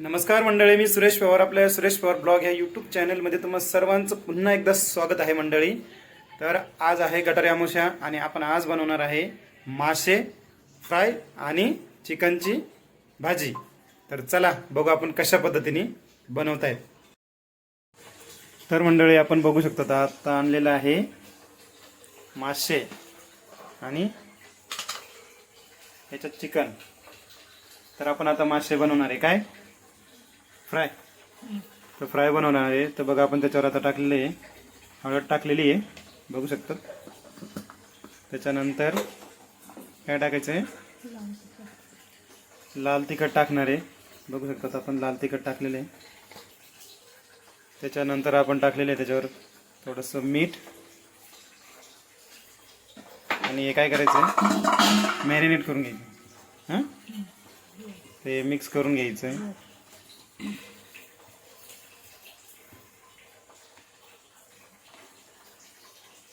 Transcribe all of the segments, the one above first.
नमस्कार मंडळी मी सुरेश पवार आपल्या सुरेश पवार ब्लॉग ह्या यूट्यूब चॅनलमध्ये तुम्हा सर्वांचं पुन्हा एकदा स्वागत आहे मंडळी. तर आज आहे गटारी अमावस्या आणि आपण आज बनवणार आहे मासे फ्राय आणि चिकनची भाजी. तर चला बघू आपण कशा पद्धतीने बनवतायत. तर मंडळी आपण बघू शकतो आता आणलेलं आहे मासे आणि ह्याच्यात चिकन. तर आपण आता मासे बनवणार आहे. काय? फ्राय. तर फ्राय बनवणार आहे. तर बघा आपण त्याच्यावर आता टाकलेलं आहे. हळद टाकलेली आहे. बघू शकतात त्याच्यानंतर काय टाकायचं आहे? लाल तिखट टाकणार आहे. बघू शकतात आपण लाल तिखट टाकलेलं आहे. त्याच्यानंतर आपण टाकलेलं आहे त्याच्यावर थोडंसं मीठ. आणि हे काय करायचं आहे? मॅरिनेट करून घ्यायचं. हां? ते मिक्स करून घ्यायचं आहे.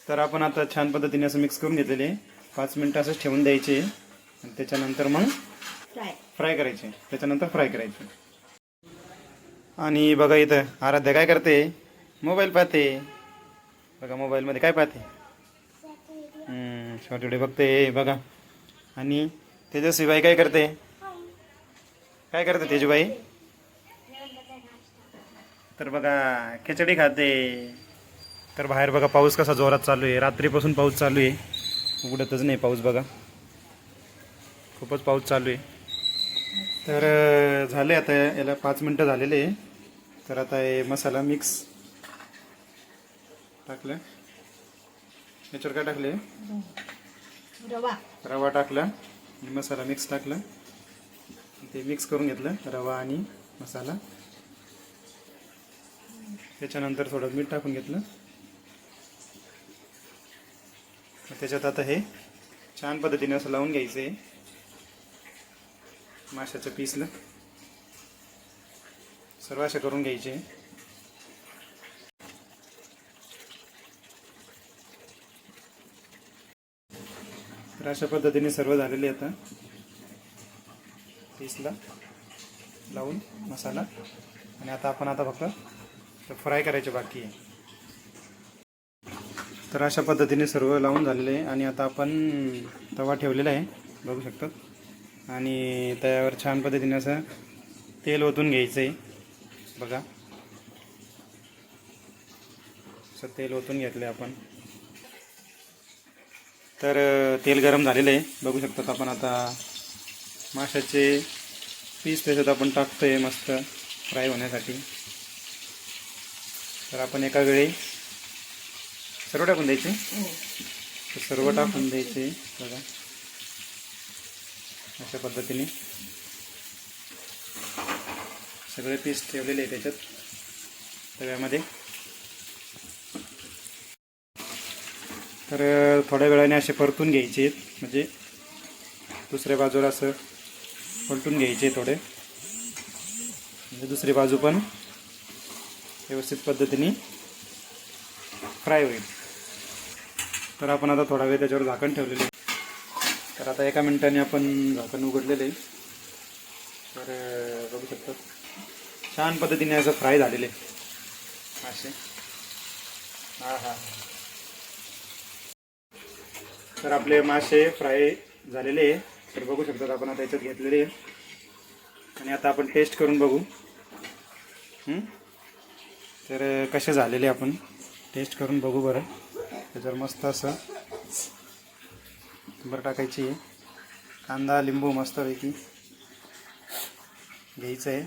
तर आपण आता छान पद्धतीने असं मिक्स करून घेतलेले. पाच मिनटं असंच ठेवून द्यायचे. आणि त्याच्यानंतर मग फ्राय करायचे. त्याच्यानंतर फ्राय करायचे. आणि बघा इथं आराध्या काय करते? मोबाईल पाहते. बघा मोबाईलमध्ये काय पाहते? शॉर्ट व्हिडिओ बघते. बघा. आणि तेजस्वीबाई काय करते? काय करते तेजूबाई? तर बघा खिचडी खाते. तर बाहेर बघा पाऊस कसा जोरात चालू आहे. रात्रीपासून पाऊस चालू आहे. उघडतच नाही पाऊस बघा. खूपच पाऊस चालू आहे. तर झाले आता याला पाच मिनटं झालेले आहे. तर आता हे मसाला मिक्स टाकलं. याच्यावर काय टाकले? रवा. रवा टाकला आणि मसाला मिक्स टाकला. ते मिक्स करून घेतलं रवा आणि मसाला. त्याच्यानंतर थोडं मीठ टाकून घेतलं. त्याच्यात आता हे छान पद्धतीने असं लावून घ्यायचं आहे. माशाचं पीसला. सर्व असे करून घ्यायचे. तर अशा पद्धतीने सर्व झालेले आता. पीसला लावून मसाला. आणि आता आपण आता फक्त तर फ्राय करायचे बाकी आहे. तर अशा पद्धतीने सर्व लावून झालेले आहे. आणि आता आपण तवा ठेवलेला आहे. बघू शकतो. आणि त्यावर छान पद्धतीने असं तेल ओतून घ्यायचं आहे. बघा. असं तेल ओतून घेतलं आपण. तर तेल गरम झालेलं आहे. बघू शकतात आपण आता माशाचे पीस त्याच्यात आपण टाकतो आहे मस्त फ्राय होण्यासाठी. तर आपण एका वेळी सर्व टाकून द्यायचे? तर सर्व टाकून द्यायचे. बघा. अशा पद्धतीने. सगळे पीस ठेवलेले आहे त्याच्यात. तव्यामध्ये तर थोड्या वेळाने असे परतून घ्यायचे म्हणजे दुसऱ्या बाजूला असं पलटून घ्यायचे थोडे. म्हणजे दुसरी बाजू पण व्यवस्थित पद्धतीने फ्राय होईल. तर आपण आता थोडा वेळ त्याच्यावर झाकण ठेवलेले आहे. तर आता एका मिनिटाने आपण झाकण उघडलेले आहे. तर बघू शकतो. छान पद्धतीने असं फ्राय झालेले असे. हां हां तर आपले मासे फ्राय झालेले आहे. तर बघू शकतात आपण आता याच्यात घेतलेले आहे. आणि आता आपण टेस्ट करून बघू. तर कसे झालेले आपण? टेस्ट करून बघू बरं. त्याच्यावर मस्त असं. बरं टाकायची आहे. कांदा लिंबू मस्तपैकी घ्यायचं आहे.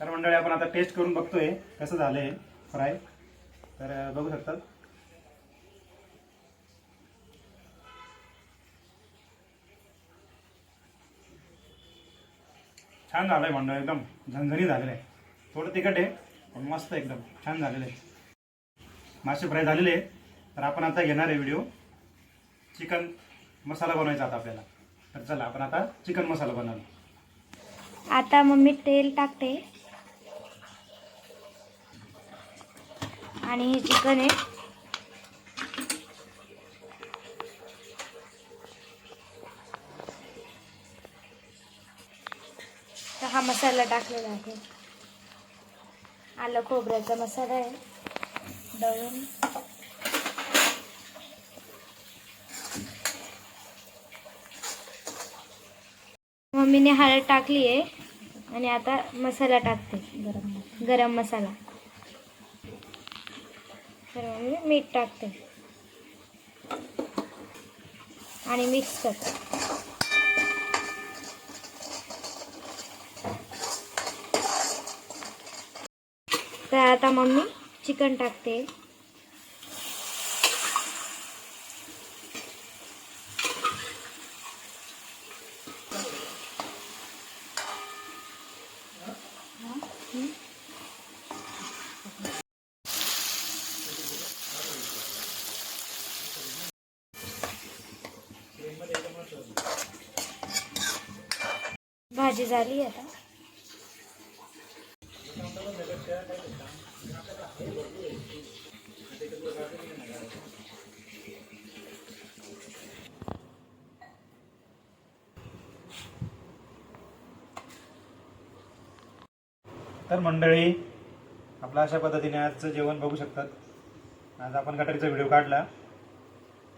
तर मंडळी आपण आता टेस्ट करून बघतोय कसं झालं आहे फ्राय तर बघू शकतात. छान झालं आहे मंडळ एकदम झणझणी झालेलं आहे. थोडं तिखट आहे पण मस्त एकदम छान झालेलं आहे. मासे फ्राय झालेले आहे तर आपण आता घेणार आहे व्हिडिओ चिकन मसाला बनवायचा आता आपल्याला. तर चला आपण आता चिकन मसाला बनवला आता मम्मी तेल टाकते. आणि हे चिकन आहे. हा मसाला टाकलेला आहे. आलं खोबऱ्याचा मसाला आहे. दळून. मम्मीने हळद टाकली आहे. आणि आता मसाला टाकते. गरम गरम मसाला. तर मम्मी मीठ टाकते. आणि मिक्स करते. आता मम्मी चिकन टाकते. भाजी झाली आता. तर मंडळी आपलं अशा पद्धतीने आजचं जेवण बघू शकतात. आज आपण गटारीचा व्हिडिओ काढला.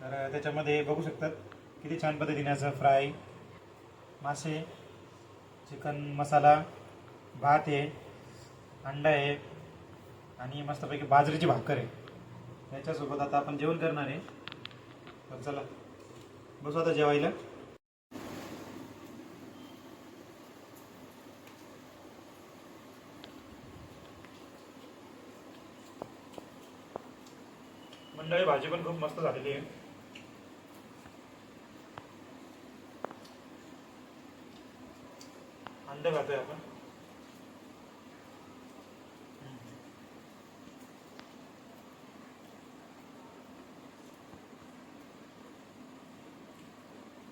तर त्याच्यामध्ये बघू शकतात किती छान पद्धतीने असं फ्राय मासे चिकन मसाला भात आहे अंडा आहे आणि मस्तपैकी बाजरीची भाकर आहे. याच्यासोबत आता आपण जेवण करणार आहे. तर चला बसू आता जेवायला. मंडळी भाजी पण खूप मस्त झालेली आहे. अंडे खातोय आपण.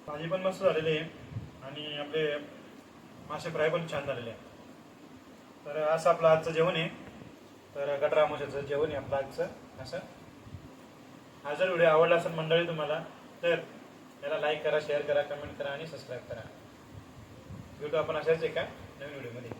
भाजी पण मस्त झालेली आहे. आणि आपले मासे फ्राय पण छान झालेले आहे तर असं आपलं आजचं जेवण आहे. तर गटरा माशाचं जेवण आहे आपलं आजचं. असं. हा जर व्हिडिओ आवडला असेल मंडळी तुम्हाला तर याला लाईक करा शेअर करा कमेंट करा आणि सबस्क्राईब करा. भेटू आपण अशाच एका नवीन व्हिडिओमध्ये.